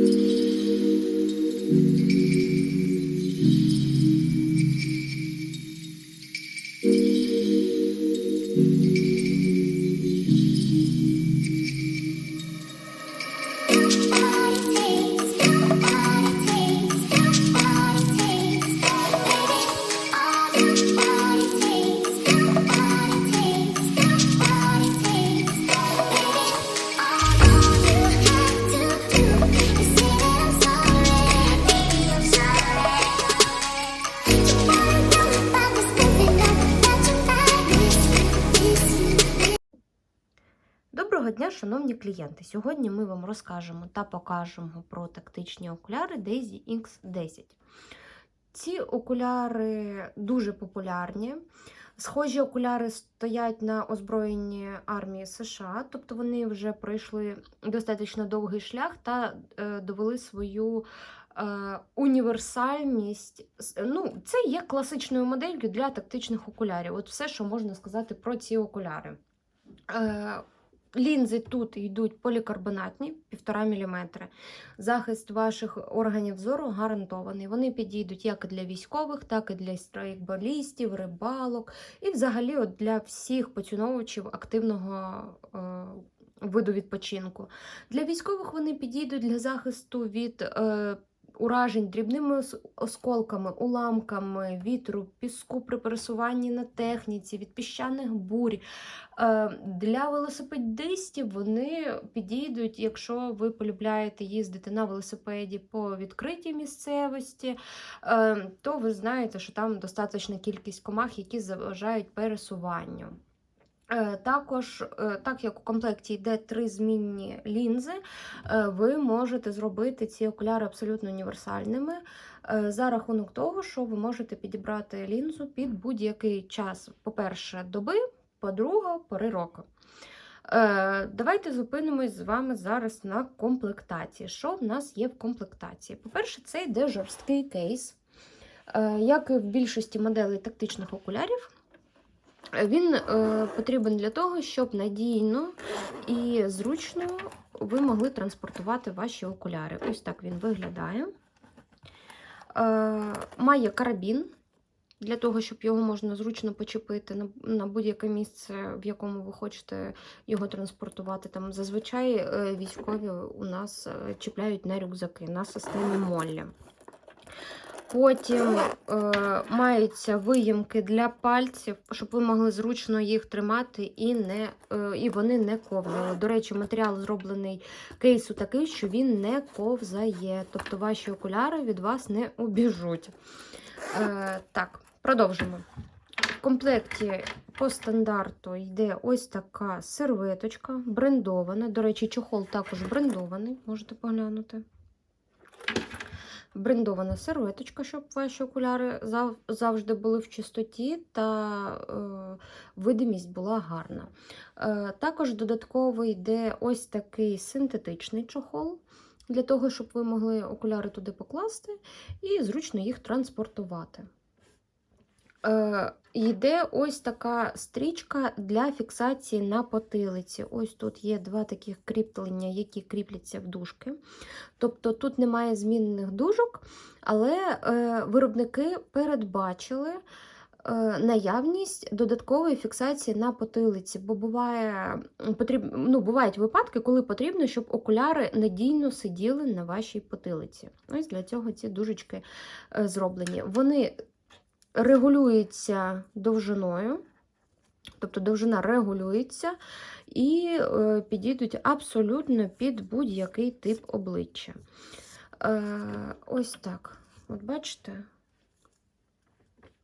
thank mm-hmm. you Доброго дня, шановні клієнти! Сьогодні ми вам розкажемо та покажемо про тактичні окуляри Daisy X10. Ці окуляри дуже популярні. Схожі окуляри стоять на озброєнні армії США, тобто вони вже пройшли достатньо довгий шлях та е, довели свою е, універсальність. Ну, це є класичною моделлю для тактичних окулярів. От все, що можна сказати про ці окуляри. Лінзи тут йдуть полікарбонатні, 1,5 мм. Захист ваших органів зору гарантований. Вони підійдуть як для військових, так і для страйкболістів, рибалок і взагалі от для всіх поціновувачів активного е, виду відпочинку. Для військових вони підійдуть для захисту від е, уражень дрібними осколками, уламками, вітру, піску при пересуванні на техніці, від піщаних бурь. Е, Для велосипедистів вони підійдуть, якщо ви полюбляєте їздити на велосипеді по відкритій місцевості, е, то ви знаєте, що там достаточна кількість комах, які заважають пересуванню. Е, Також, е, так як у комплекті йде три змінні лінзи, е, ви можете зробити ці окуляри абсолютно універсальними за рахунок того, що ви можете підібрати лінзу під будь-який час, по-перше, доби, по-друге, пори року. Давайте зупинимось з вами зараз на комплектації. Що в нас є в комплектації? По-перше, це йде жорсткий кейс. Як і в більшості моделей тактичних окулярів, він е, потрібен для того, щоб надійно і зручно ви могли транспортувати ваші окуляри. Ось так він виглядає. Е, Має карабін для того, щоб його можна зручно почепити на, на будь-яке місце, в якому ви хочете його транспортувати. Там зазвичай е, військові у нас е, чіпляють на рюкзаки на системі Моллі. Потім е, маються виїмки для пальців, щоб ви могли зручно їх тримати і, не, е, і вони не ковзали. До речі, матеріал зроблений кейсу такий, що він не ковзає. Тобто ваші окуляри від вас не убіжуть. Е, так, продовжимо. В комплекті по стандарту йде ось така серветочка, брендована. До речі, чохол також брендований, можете поглянути. Брендована серветочка, щоб ваші окуляри зав- завжди були в чистоті та е, видимість була гарна. Е, також додатково йде ось такий синтетичний чохол, для того, щоб ви могли окуляри туди покласти і зручно їх транспортувати. Е, Йде ось така стрічка для фіксації на потилиці. Ось тут є два таких кріплення, які кріпляться в дужки. Тобто тут немає змінних дужок, але е, виробники передбачили е, наявність додаткової фіксації на потилиці, бо буває, потріб, ну, бувають випадки, коли потрібно, щоб окуляри надійно сиділи на вашій потилиці. Ось для цього ці дужечки е, зроблені. Вони регулюються довжиною, тобто довжина регулюється і е, підійдуть абсолютно під будь-який тип обличчя. Е, ось так. От бачите?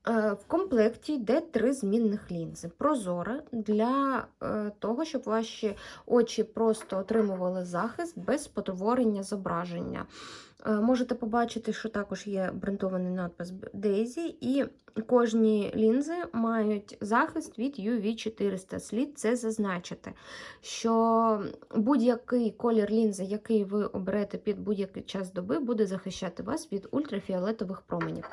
Е, В комплекті йде три змінних лінзи. Прозоре для е, того, щоб ваші очі просто отримували захист без спотворення зображення. Е, Можете побачити, що також є брендований надпис Daisy, і кожні лінзи мають захист від UV400. Слід це зазначити, що будь-який колір лінзи, який ви оберете під будь-який час доби, буде захищати вас від ультрафіолетових променів.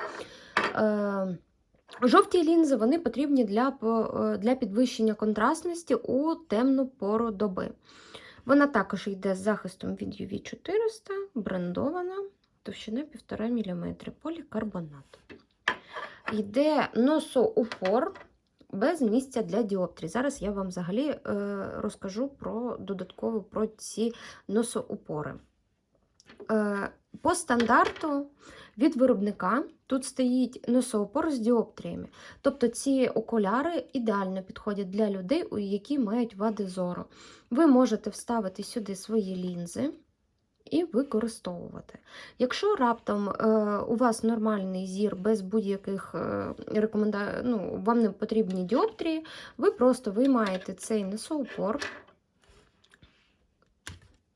Жовті лінзи вони потрібні для, е, для підвищення контрастності у темну пору доби. Вона також йде з захистом від UV 400, брендована, товщина 1,5 мм, полікарбонат. Йде носоупор без місця для діоптрій. Зараз я вам взагалі е, розкажу про додатково про ці носоупори. Е, по стандарту від виробника тут стоїть носоупор з діоптріями. Тобто ці окуляри ідеально підходять для людей, які мають вади зору. Ви можете вставити сюди свої лінзи і використовувати. Якщо раптом е, у вас нормальний зір без будь-яких е, рекомендацій, ну, вам не потрібні діоптрії, ви просто виймаєте цей носоупор,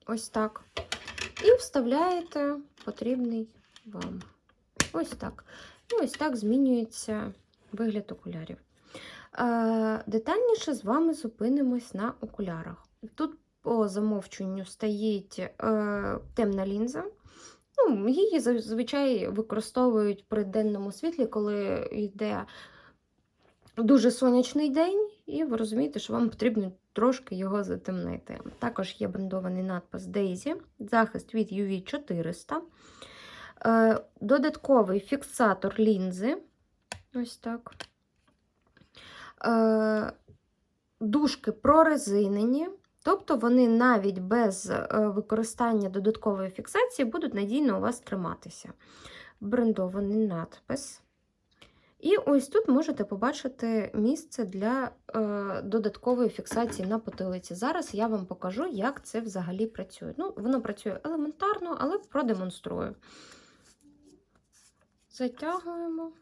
ось так, і вставляєте потрібний вам. Ось так. І ось так змінюється вигляд окулярів. Детальніше з вами зупинимось на окулярах. Тут по замовченню стоїть е, темна лінза. Ну, її зазвичай використовують при денному світлі, коли йде дуже сонячний день, і ви розумієте, що вам потрібно трошки його затемнити. Також є брендований надпис Daisy, захист від UV 400. Е, Додатковий фіксатор лінзи. Ось так. Е, Дужки прорезинені, тобто вони навіть без е, використання додаткової фіксації будуть надійно у вас триматися. Брендований надпис. І ось тут можете побачити місце для е, додаткової фіксації на потилиці. Зараз я вам покажу, як це взагалі працює. Ну, Воно працює елементарно, але продемонструю. Затягуємо.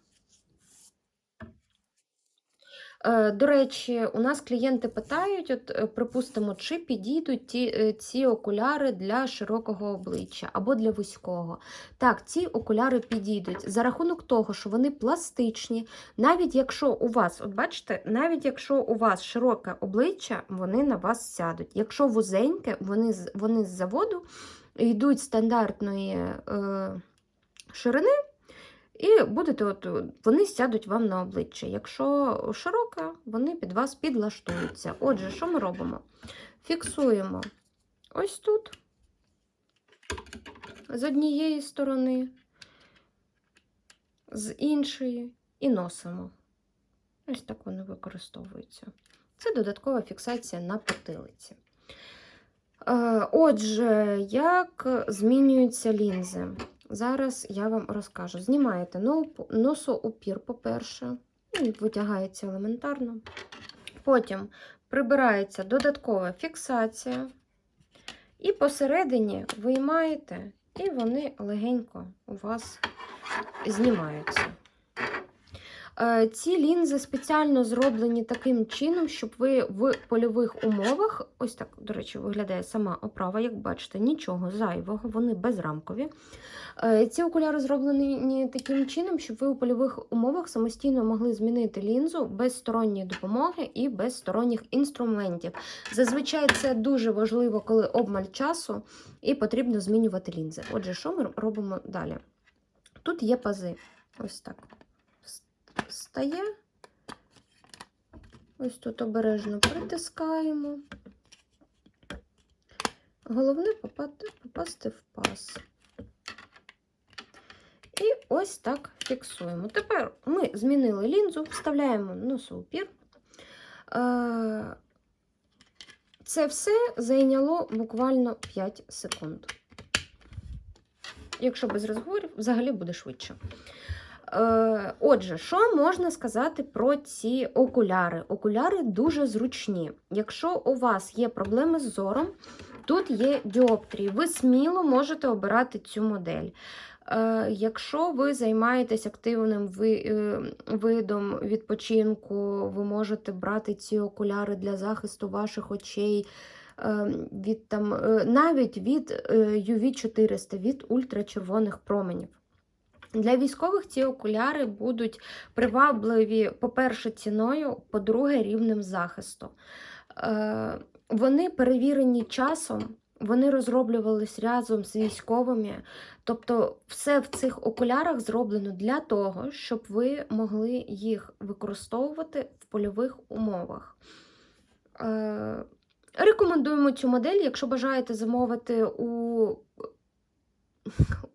Е, До речі, у нас клієнти питають, от, е, припустимо, чи підійдуть ті, е, ці окуляри для широкого обличчя або для вузького. Так, ці окуляри підійдуть за рахунок того, що вони пластичні, навіть якщо у вас, от бачите, навіть якщо у вас широке обличчя, вони на вас сядуть. Якщо вузеньке, вони вони з заводу йдуть стандартної е, ширини. І будете, от, вони сядуть вам на обличчя. Якщо широке, вони під вас підлаштуються. Отже, що ми робимо? Фіксуємо ось тут, з однієї сторони, з іншої, і носимо. Ось так вони використовуються. Це додаткова фіксація на потилиці. Е, Отже, як змінюються лінзи? Зараз я вам розкажу. Знімаєте носоупір, по-перше, витягається елементарно. Потім прибирається додаткова фіксація. І посередині виймаєте, і вони легенько у вас знімаються. Е, Ці лінзи спеціально зроблені таким чином, щоб ви в польових умовах, ось так, до речі, виглядає сама оправа, як бачите, нічого зайвого, вони безрамкові. Е, Ці окуляри зроблені таким чином, щоб ви у польових умовах самостійно могли змінити лінзу без сторонньої допомоги і без сторонніх інструментів. Зазвичай це дуже важливо, коли обмаль часу і потрібно змінювати лінзи. Отже, що ми робимо далі? Тут є пази. Ось так стає. Ось тут обережно притискаємо. Головне попасти, попасти в паз. І ось так фіксуємо. Тепер ми змінили лінзу, вставляємо носоупір. Е, це все зайняло буквально 5 секунд. Якщо без розговорів, взагалі буде швидше. Е, отже, що можна сказати про ці окуляри? Окуляри дуже зручні. Якщо у вас є проблеми з зором, тут є діоптрії. Ви сміло можете обирати цю модель. Е, якщо ви займаєтесь активним е, видом відпочинку, ви можете брати ці окуляри для захисту ваших очей. Від там навіть від UV 400, від ультрачервоних променів. Для військових ці окуляри будуть привабливі, по-перше, ціною, по-друге, рівнем захисту. Е, вони перевірені часом, вони розроблювались разом з військовими. Тобто, все в цих окулярах зроблено для того, щоб ви могли їх використовувати в польових умовах. Е, Рекомендуємо цю модель, якщо бажаєте замовити у.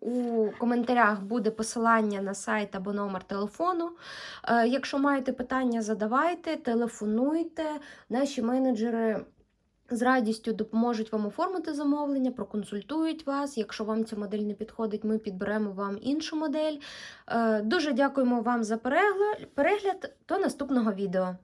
У коментарях буде посилання на сайт або номер телефону. Е, Якщо маєте питання, задавайте, телефонуйте. Наші менеджери з радістю допоможуть вам оформити замовлення, проконсультують вас. Якщо вам ця модель не підходить, ми підберемо вам іншу модель. Е, Дуже дякуємо вам за перегляд. До наступного відео.